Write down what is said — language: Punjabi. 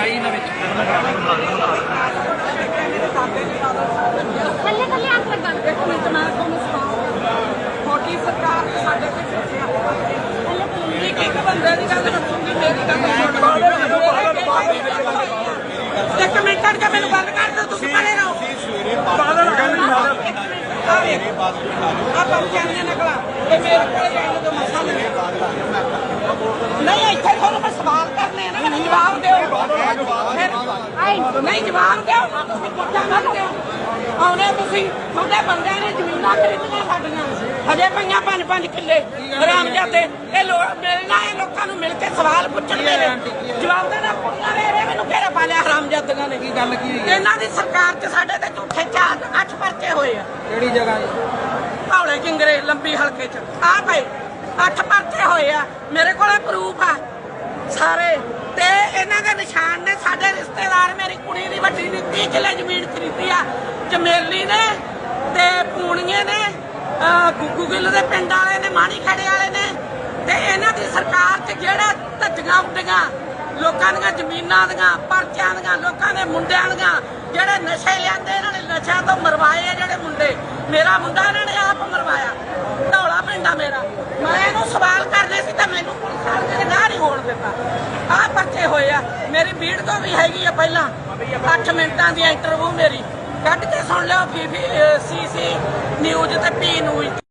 ਆਈ ਇਹਨਾਂ ਵਿੱਚ। ਕੱਲੇ ਕੱਲੇ ਅੱਗ ਲੱਗਾ ਇੱਕ ਮਿੰਟ ਮੈਂ ਤੁਹਾਨੂੰ ਸੁਣਾਉਂਦਾ ਫੋਟੀ ਸਰਕਾਰ ਸਾਡੇ ਤੇ ਸੋਚਿਆ ਕੱਲੇ ਕੱਲੇ ਇੱਕ ਇੱਕ ਬੰਦੇ ਦੀ ਗੱਲ ਕਰੂੰਗੀ ਮੇਰੀ ਗੱਲ ਇੱਕ ਮਿੰਟ ਕਰਕੇ ਮੈਨੂੰ ਗੱਲ ਕਰ ਦਿਓ ਤੁਸੀਂ ਖੜੇ ਰਹੋ। ਸਵੇਰੇ ਬਾਦਲ ਗੱਲ ਨਹੀਂ ਨਾਲ ਆ ਵੇਖ। ਆ ਬੱਚਿਆਂ ਦੀਆਂ ਨਕਲਾਂ ਤੇ ਮੇਰੇ ਕੋਲ ਜਾਣ ਦਾ ਮਸਲਾ ਨਹੀਂ। ਨਹੀਂ ਇੱਥੇ ਤੁਹਾਨੂੰ ਮੈਂ ਸਵਾਲ ਕਰਨੇ ਆ ਨਾ ਮੈਨੂੰ ਜਵਾਬ ਦੇ ਫਿਰ ਨਹੀਂ ਜਵਾਬ ਦਿਓ ਤੁਸੀਂ ਪੁੱਛਾਂ ਨਾ ਦਿਓ ਆਉਣੇ ਤੁਸੀਂ ਤੁਹਾਡੇ ਬੰਦਿਆਂ ਨੇ ਜ਼ਮੀਨਾਂ ਖਰੀਦੀਆਂ ਸਾਡੀਆਂ ਹਜੇ ਪਈਆਂ ਪੰਜ ਪੰਜ ਕਿੱਲੇ ਹਰਾਮ ਜਾਦੇ ਇਹ ਲੋਕ ਮਿਲਣਾ ਇਹ ਲੋਕਾਂ ਨੂੰ ਮਿਲ ਕੇ ਸਵਾਲ ਪੁੱਛਣਗੇ ਜਵਾਬ ਦੇਣਾ ਪੁੱਛਣਾ ਨੇ ਇਹ ਮੈਨੂੰ ਕਿਹੜਾ ਪਾਲਿਆ ਹਰਾਮ ਜਾਦੀਆਂ ਨੇ ਕੀ ਗੱਲ ਕੀ ਇਹਨਾਂ ਦੀ ਸਰਕਾਰ 'ਚ ਸਾਡੇ ਤੇ ਝੂਠੇ ਚਾਰ ਅੱਠ ਪਰਚੇ ਹੋਏ ਆ ਕਿਹੜੀ ਜਗ੍ਹਾ ਜੀ? ਭੌਲੇ ਕਿੰਗਰੇ ਲੰਬੀ ਹਲਕੇ ਚ। ਆ ਪਏ ਅੱਠ ਪਰਚੇ ਹੋਏ ਆ। ਮੇਰੇ ਕੋਲੇ ਪ੍ਰੂਫ ਆ। ਸਾਰੇ ਇਹਨਾਂ ਦੇ ਨਿਸ਼ਾਨ ਨੇ, ਸਾਡੇ ਰਿਸ਼ਤੇਦਾਰ ਮੇਰੀ ਕੁੜੀ ਦੀ ਵੱਡੀ ਨੇ 30 ਕਿੱਲੇ ਜ਼ਮੀਨ ਖਰੀਦੀ ਆ, ਚਮੇਲੀ ਨੇ ਤੇ ਪੂਣੀਏ ਨੇ ਗੁੱਗੂ ਗਿੱਲ ਦੇ ਪਿੰਡ ਵਾਲੇ ਨੇ, ਮਾਣੀ ਖੜੇ ਵਾਲੇ ਨੇ, ਤੇ ਇਹਨਾਂ ਦੀ ਸਰਕਾਰ 'ਚ ਜਿਹੜਾ ਧੱਜੀਆਂ ਉੱਡੀਆਂ, ਲੋਕਾਂ ਦੀਆਂ ਜ਼ਮੀਨਾਂ ਦੀਆਂ, ਪਰਚਿਆਂ ਦੀਆਂ, ਲੋਕਾਂ ਦੇ ਮੁੰਡਿਆਂ ਦੀਆਂ, ਜਿਹੜੇ ਨਸ਼ੇ ਲਿਆਂਦੇ, ਇਹਨਾਂ ਨੇ ਨਸ਼ਿਆਂ ਤੋਂ ਮਰਵਾਏ ਆ ਜਿਹੜੇ ਮੁੰਡੇ। ਮੇਰਾ ਮੁੰਡਾ ਇਹਨਾਂ ਨੇ ਆਪ ਮਰਵਾਇਆ ਧੌਲਾ ਪਿੰਡਾ ਮੇਰਾ ਮੈਂ ਇਹਨੂੰ ਸਵਾਲ ਕਰਨੇ ਸੀ ਤਾਂ ਮੈਨੂੰ ਪੁਲਿਸ ਵਾਲਿਆਂ ਨੇ ਨਾ ਨਹੀਂ ਹੋਣ ਦਿੱਤਾ ਆਹ ਪਰਚੇ ਹੋਏ ਆ। ਮੇਰੀ ਬੀੜ ਤੋਂ ਵੀ ਹੈਗੀ ਆ ਪਹਿਲਾਂ। 8 ਮਿੰਟਾਂ ਦੀ ਇੰਟਰਵਿਊ ਮੇਰੀ। ਕੱਢ ਕੇ ਸੁਣ ਲਿਓ ਫੀ ਸੀ ਸੀ ਨਿਊਜ਼ ਤੇ ਪੀ ਨਿਊਜ਼